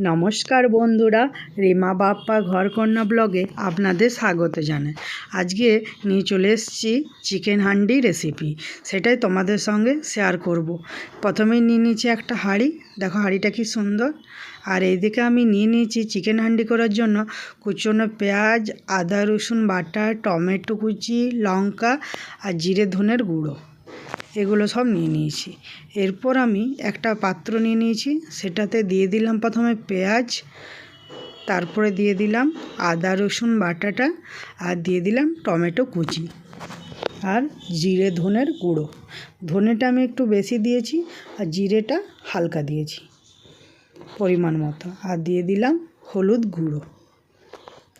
নমস্কার বন্ধুরা, রিমা বাপ্পা ঘরকন্যা ব্লগে আপনাদের স্বাগত জানাই। আজকে নিয়ে চলে এসেছি চিকেন হান্ডি রেসিপি সেটাই তোমাদের সঙ্গে শেয়ার করব। প্রথমেই নিয়ে নিয়েছি একটা হাঁড়ি, দেখো হাঁড়িটা কি সুন্দর। আর এইদিকে আমি নিয়ে নিয়েছি চিকেন হান্ডি করার জন্য কুচনো পেঁয়াজ, আদা রসুন বাটা, টমেটো কুচি, লঙ্কা আর জিরে ধনের গুঁড়ো। এগুলো সব নিয়ে নিয়েছি। এরপর আমি একটা পাত্র নিয়ে নিয়েছি, সেটাতে দিয়ে দিলাম প্রথমে পেঁয়াজ, তারপরে দিয়ে দিলাম আদা, রসুন, বাটাটা, আর দিয়ে দিলাম টমেটো কুচি আর জিরে ধনের গুঁড়ো। ধনেটা আমি একটু বেশি দিয়েছি আর জিরেটা হালকা দিয়েছি পরিমাণ মতো। আর দিয়ে দিলাম হলুদ গুঁড়ো।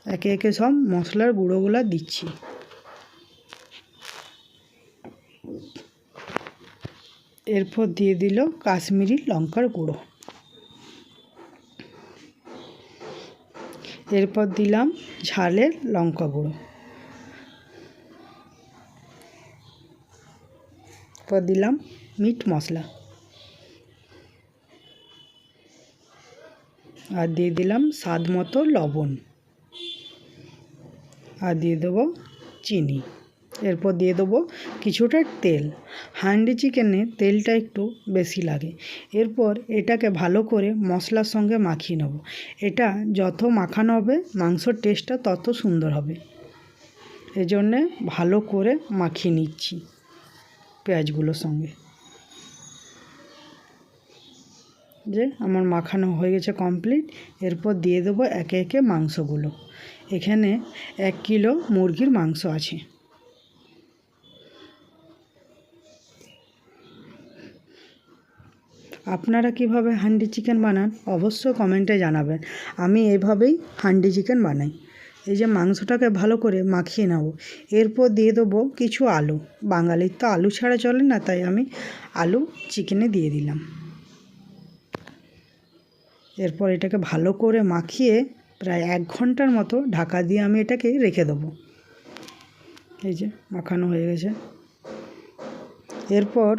একে একে সব মশলার গুঁড়োগুলো দিচ্ছি। এরপর দিয়ে দিল কাশ্মীরি লঙ্কার গুঁড়ো। এরপর দিলাম ঝালের লঙ্কা গুঁড়ো। এরপর দিলাম মিট মশলা। আর দিয়ে দিলাম স্বাদ মতো লবণ। আর দিয়ে দেবো চিনি। এরপর দিয়ে দেবো কিছুটা তেল। হান্ডি চিকেনে তেলটা একটু বেশি লাগে। এরপর এটাকে ভালো করে মশলার সঙ্গে মাখিয়ে নেব। এটা যত মাখানো হবে, মাংসর টেস্টটা তত সুন্দর হবে। এজন্যে ভালো করে মাখিয়ে নিচ্ছি পেঁয়াজগুলোর সঙ্গে। যে আমার মাখানো হয়ে গেছে কমপ্লিট এরপর দিয়ে দেবো একে একে মাংসগুলো। এখানে এক কিলো মুরগির মাংস আছে। আপনারা কীভাবে হান্ডি চিকেন বানান অবশ্যই কমেন্টে জানাবেন। আমি এভাবেই হান্ডি চিকেন বানাই। এই যে মাংসটাকে ভালো করে মাখিয়ে নেব। এরপর দিয়ে দেবো কিছু আলু। বাঙালির তো আলু ছাড়া চলে না, তাই আমি আলু চিকেনে দিয়ে দিলাম। এরপর এটাকে ভালো করে মাখিয়ে প্রায় এক ঘণ্টার মতো ঢাকা দিয়ে আমি এটাকে রেখে দেবো। এই যে মাখানো হয়ে গেছে। এরপর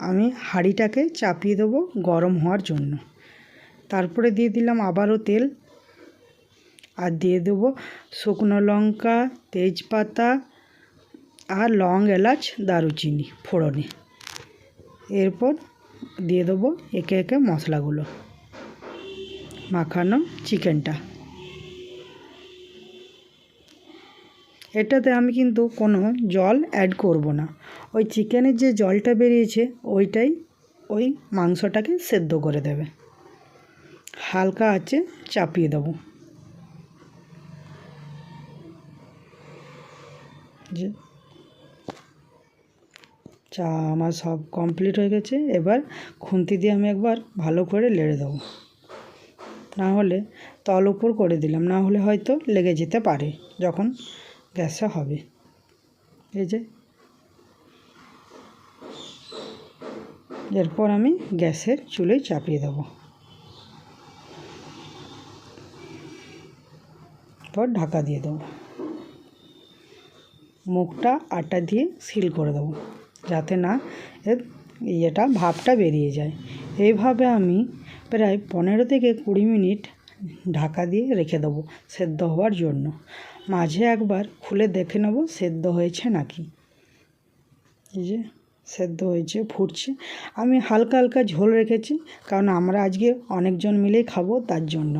আমি হাঁড়িটাকে চাপিয়ে দেবো গরম হওয়ার জন্য। তারপরে দিয়ে দিলাম আবারও তেল। আর দিয়ে দেবো শুকনো লঙ্কা, তেজপাতা আর লং এলাচ, দারুচিনি ফোড়নে। এরপর দিয়ে দেবো একে একে মশলাগুলো। মাখানো চিকেনটা। এটাতে আমি কিন্তু কোনো জল অ্যাড করব না। ওই চিকেনের যে জলটা বেরিয়েছে, ওইটাই ওই মাংসটাকে সেদ্ধ করে দেবে। হালকা আছে চাপিয়ে দেবো। যে চা আমার সব কমপ্লিট হয়ে গেছে। এবার খুন্তি দিয়ে আমি একবার ভালো করে লেড়ে দেবো। না হলে তল উপর করে দিলাম না হলে হয়তো লেগে যেতে পারে। যখন গ্যাসে হবে। এই যে। এরপর আমি গ্যাসের চুলোয় চাপিয়ে দেবো। পর ঢাকা দিয়ে দেবো। মুখটা আটা দিয়ে সিল করে দেবো, যাতে না এর ইয়েটা ভাবটা বেরিয়ে যায়। এইভাবে আমি প্রায় পনেরো থেকে কুড়ি মিনিট ঢাকা দিয়ে রেখে দেবো সেদ্ধ হওয়ার জন্য। মাঝে একবার খুলে দেখে নেব সেদ্ধ হয়েছে নাকি। এই যে সেদ্ধ হয়েছে, ফুটছে। আমি হালকা হালকা ঝোল রেখেছি, কারণ আমরা আজকে অনেকজন মিলেই খাব তার জন্য।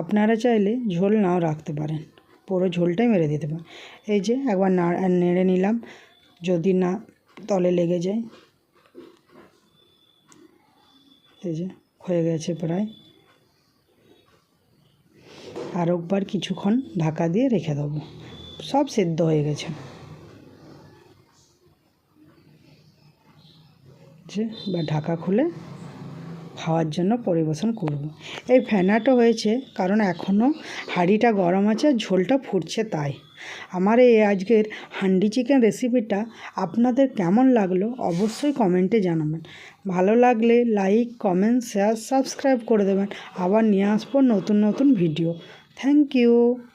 আপনারা চাইলে ঝোল নাও রাখতে পারেন, পুরো ঝোলটাই মেরে দিতে পারেন। এই যে একবার নেড়ে নিলাম, যদি না তলে লেগে যায়। এই যে হয়ে গেছে প্রায়। আর একবার কিছুক্ষণ ঢাকা দিয়ে রেখে দেবো। সব সেদ্ধ হয়ে গেছে। বা ঢাকা খুলে খাওয়ার জন্য পরিবেশন করব। এই ফেনাটা হয়েছে কারণ এখনও হাঁড়িটা গরম আছে ঝোলটা ফুটছে তাই। আমার এই আজকের হান্ডি চিকেন রেসিপিটা আপনাদের কেমন লাগল অবশ্যই কমেন্টে জানাবেন। ভালো লাগলে লাইক, কমেন্ট, শেয়ার, সাবস্ক্রাইব করে দেবেন। আবার নিয়ে আসব নতুন নতুন ভিডিও। thank you